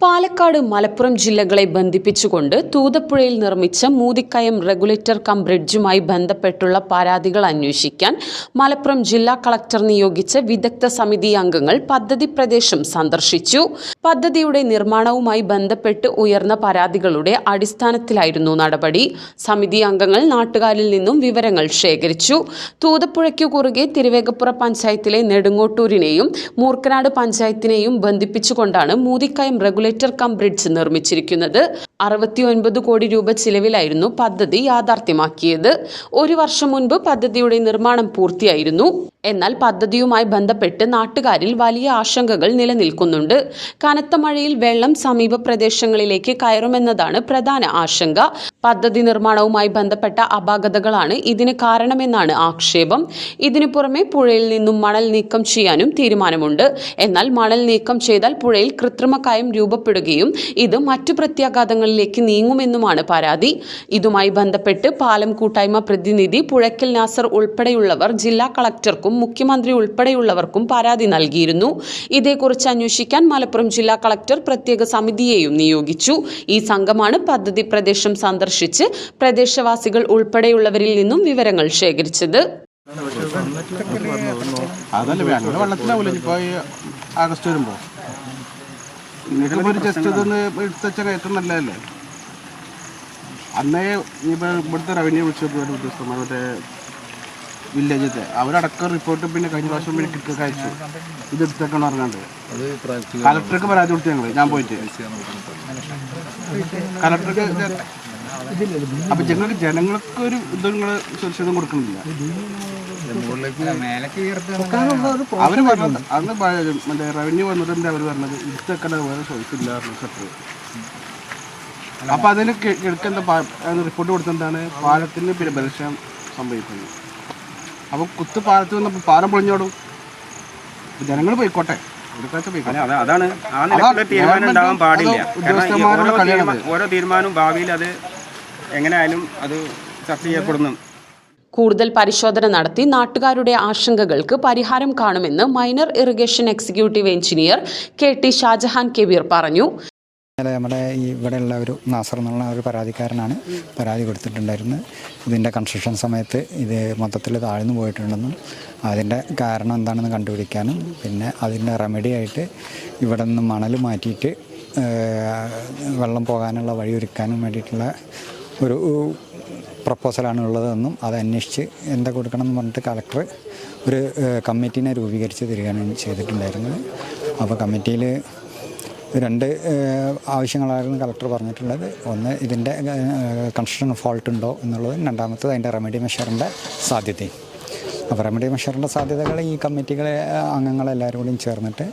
Palakkad Malappuram ജില്ലകളെ ബന്ധിപ്പിച്ചുകൊണ്ട് തൂതപ്പുഴയിൽ നിർമ്മിച്ച മൂതിക്കയം റെഗുലേറ്റർ കം ബ്രിഡ്ജുമായി ബന്ധപ്പെട്ടുള്ള പരാതികൾ അന്വേഷിക്കാൻ മലപ്പുറം ജില്ലാ കളക്ടർ നിയോഗിച്ച വിദഗ്ധ സമിതി അംഗങ്ങൾ പദ്ധതി പ്രദേശം സന്ദർശിച്ചു. പദ്ധതിയുടെ നിർമ്മാണവുമായി ബന്ധപ്പെട്ട് ഉയർന്ന പരാതികളുടെ അടിസ്ഥാനത്തിലായിരുന്നു നടപടി. സമിതി അംഗങ്ങൾ നാട്ടുകാരിൽ നിന്നും വിവരങ്ങൾ ശേഖരിച്ചു. തൂതപ്പുഴയ്ക്കു കുറുകെ തിരുവേഗപ്പുറ പഞ്ചായത്തിലെ നെടുങ്ങോട്ടൂരിനെയും മൂർക്കനാട് പഞ്ചായത്തിനെയും ബന്ധിപ്പിച്ചുകൊണ്ടാണ് മൂതിക്കയം റെഗുലേറ്റർ കം ബ്രിഡ്ജ് നിർമ്മിച്ചിരിക്കുന്നത്. അറുപത്തിയൊൻപത് കോടി രൂപ ചിലവിലായിരുന്നു പദ്ധതി യാഥാർത്ഥ്യമാക്കിയത്. ഒരു വർഷം മുൻപ് പദ്ധതിയുടെ നിർമ്മാണം പൂർത്തിയായിരുന്നു. എന്നാൽ പദ്ധതിയുമായി ബന്ധപ്പെട്ട് നാട്ടുകാരിൽ വലിയ ആശങ്കകൾ നിലനിൽക്കുന്നുണ്ട്. കനത്ത മഴയിൽ വെള്ളം സമീപ പ്രദേശങ്ങളിലേക്ക് കയറുമെന്നതാണ് പ്രധാന ആശങ്ക. പദ്ധതി നിർമ്മാണവുമായി ബന്ധപ്പെട്ട അപാകതകളാണ് ഇതിന് കാരണമെന്നാണ് ആക്ഷേപം. ഇതിനു പുറമെ പുഴയിൽ നിന്നും മണൽ നീക്കം ചെയ്യാനും തീരുമാനമുണ്ട്. എന്നാൽ മണൽ നീക്കം ചെയ്താൽ പുഴയിൽ കൃത്രിമക്കായം രൂപപ്പെടുകയും ഇത് മറ്റു പ്രത്യാഘാതങ്ങളിലേക്ക് നീങ്ങുമെന്നുമാണ് പരാതി. ഇതുമായി ബന്ധപ്പെട്ട് പാലം കൂട്ടായ്മ പ്രതിനിധി പുഴയ്ക്കൽ നാസർ ഉൾപ്പെടെയുള്ളവർ ജില്ലാ കളക്ടർക്കും മുഖ്യമന്ത്രി ഉൾപ്പെടെയുള്ളവർക്കും പരാതി നൽകിയിരുന്നു. ഇതേക്കുറിച്ച് അന്വേഷിക്കാൻ മലപ്പുറം ജില്ലാ കളക്ടർ പ്രത്യേക സമിതിയെയും നിയോഗിച്ചു. ഈ സംഘമാണ് പദ്ധതി പ്രദേശം സന്ദർശിച്ച് പ്രദേശവാസികൾ ഉൾപ്പെടെയുള്ളവരിൽ നിന്നും വിവരങ്ങൾ ശേഖരിച്ചത്. അതല്ല വെള്ളത്തിലാവില്ല വെള്ളത്തിലാവൂല? ഇപ്പൊ ആഗസ്റ്റ് വരുമ്പോ. നിങ്ങൾക്ക് ഒരു ജസ്റ്റ് ഇതൊന്ന് എടുത്തച്ച കയറ്റം നല്ലതല്ലേ? അന്നേ ഇനിയിപ്പോ ഇവിടുത്തെ റവന്യൂ വിളിച്ചപ്പോൾ ഒരു ഉദ്യോഗസ്ഥന്മാർ മറ്റേ വില്ലേജത്തെ അവരടക്കം റിപ്പോർട്ട് പിന്നെ കഴിഞ്ഞ പ്രാവശ്യം പിന്നെ കിട്ടൊക്കെ അയച്ചു. ഇത് എടുത്തേക്കണം പറഞ്ഞാണ്ട്. കലക്ടർക്ക് പരാതി കൊടുത്തു ഞങ്ങൾ ഞാൻ പോയിട്ട്. കലക്ടർക്ക് അപ്പൊ ഞങ്ങൾക്ക് ജനങ്ങൾക്ക് ഒരു ഇത് നിങ്ങൾ സുരക്ഷിതം കൊടുക്കുന്നില്ല അവർ പറഞ്ഞത് അന്ന് മറ്റേ റവന്യൂ വന്നിട്ടുണ്ട് അവർ പറഞ്ഞത്? ഇതൊക്കെ വേറെ ചോയ്സില്ല സെക്ടർ അപ്പൊ അതിന് കിഴക്കെന്താ റിപ്പോർട്ട് കൊടുത്തെന്താണ്? പാലത്തിന് പിന്നെ ബലക്ഷയം സംഭവിക്കുന്നത് അപ്പൊ കുത്ത് പാലത്ത് വന്നപ്പോ പാലം പൊളിഞ്ഞോടും. ജനങ്ങൾ പോയിക്കോട്ടെ. അതാണ് ആ നിലക്കുള്ള തീരുമാനം ഉണ്ടാവാൻ പാടില്ല. ഓരോ തീരുമാനവും ഭാവിയിൽ അത് എങ്ങനെയായാലും അത് ചർച്ച ചെയ്യപ്പെടുന്നു. കൂടുതൽ പരിശോധന നടത്തി നാട്ടുകാരുടെ ആശങ്കകൾക്ക് പരിഹാരം കാണുമെന്ന് minor irrigation executive engineer K T Shajahan Kabeer പറഞ്ഞു. ഇന്നലെ നമ്മുടെ ഈ ഇവിടെയുള്ള ഒരു നാസർ എന്നുള്ള ഒരു പരാതിക്കാരനാണ് പരാതി കൊടുത്തിട്ടുണ്ടായിരുന്നത്. ഇതിന്റെ കൺസ്ട്രക്ഷൻ സമയത്ത് ഇത് മൊത്തത്തിൽ താഴ്ന്നു പോയിട്ടുണ്ടെന്നും അതിന്റെ കാരണം എന്താണെന്ന് കണ്ടുപിടിക്കാനും പിന്നെ അതിന്റെ റെമഡി ആയിട്ട് ഇവിടെ നിന്ന് മണൽ മാറ്റിയിട്ട് വെള്ളം പോകാനുള്ള വഴി ഒരുക്കാനും വേണ്ടിയിട്ടുള്ള ഒരു പ്രപ്പോസലാണ് ഉള്ളതെന്നും അത് അന്വേഷിച്ച് എന്താ കൊടുക്കണം എന്ന് പറഞ്ഞിട്ട് കളക്ടർ ഒരു കമ്മിറ്റീനെ രൂപീകരിച്ച് തരികയാണ് ചെയ്തിട്ടുണ്ടായിരുന്നത് അപ്പോൾ കമ്മിറ്റിയിൽ രണ്ട് ആവശ്യങ്ങളായിരുന്നു കളക്ടർ പറഞ്ഞിട്ടുള്ളത്. ഒന്ന് ഇതിന്റെ കൺസ്ട്രക്ഷൻ ഫോൾട്ട് ഉണ്ടോ എന്നുള്ളത് രണ്ടാമത്തത് അതിന്റെ റെമഡി മെഷറിന്റെ സാധ്യതയും. അപ്പോൾ റെമഡി മെഷറിന്റെ സാധ്യതകൾ ഈ കമ്മിറ്റികളെ അംഗങ്ങളെല്ലാവരും കൂടിയും ചേർന്നിട്ട്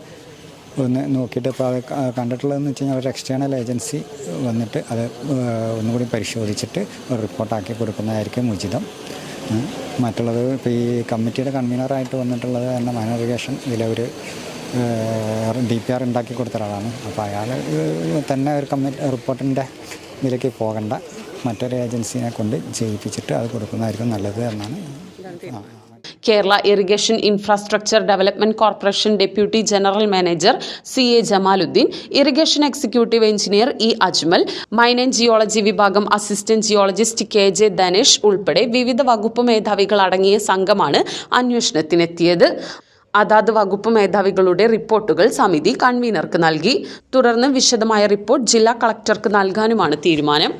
ഒന്ന് നോക്കിയിട്ട് ഇപ്പോൾ അത് കണ്ടിട്ടുള്ളതെന്ന് വെച്ച് കഴിഞ്ഞാൽ ഒരു എക്സ്റ്റേണൽ ഏജൻസി വന്നിട്ട് അത് ഒന്നുകൂടി പരിശോധിച്ചിട്ട് ഒരു റിപ്പോർട്ടാക്കി കൊടുക്കുന്നതായിരിക്കും ഉചിതം. മറ്റുള്ളത് ഇപ്പോൾ ഈ കമ്മിറ്റിയുടെ കൺവീനറായിട്ട് വന്നിട്ടുള്ളത് തന്നെ മൈനറിഗേഷൻ ഇതിലെ ഒരു ഡി പി ആർ ഉണ്ടാക്കി കൊടുത്ത ഒരാളാണ്. അപ്പോൾ അയാൾ തന്നെ ഒരു കമ്മിറ്റി റിപ്പോർട്ടിന്റെ ഇതിലേക്ക് പോകണ്ട. മറ്റൊരു ഏജൻസിനെ കൊണ്ട് ചെയ്യിപ്പിച്ചിട്ട് അത് കൊടുക്കുന്നതായിരിക്കും നല്ലത് എന്നാണ്. ആ Kerala irrigation infrastructure development corporation deputy general manager C A Jamaluddin irrigation executive engineer E Ajmal minor geology വിഭാഗം assistant geologist K J Dhanesh ഉൾപ്പെടെ വിവിധ വകുപ്പ് മേധാവികൾ അടങ്ങിയ സംഘമാണ് അന്വേഷണത്തിനെത്തിയത്. അതാത് വകുപ്പ് മേധാവികളുടെ റിപ്പോർട്ടുകൾ സമിതി കൺവീനർക്ക് നൽകി. തുടർന്ന് വിശദമായ റിപ്പോർട്ട് ജില്ലാ കളക്ടർക്ക് നൽകാനുമാണ് തീരുമാനം.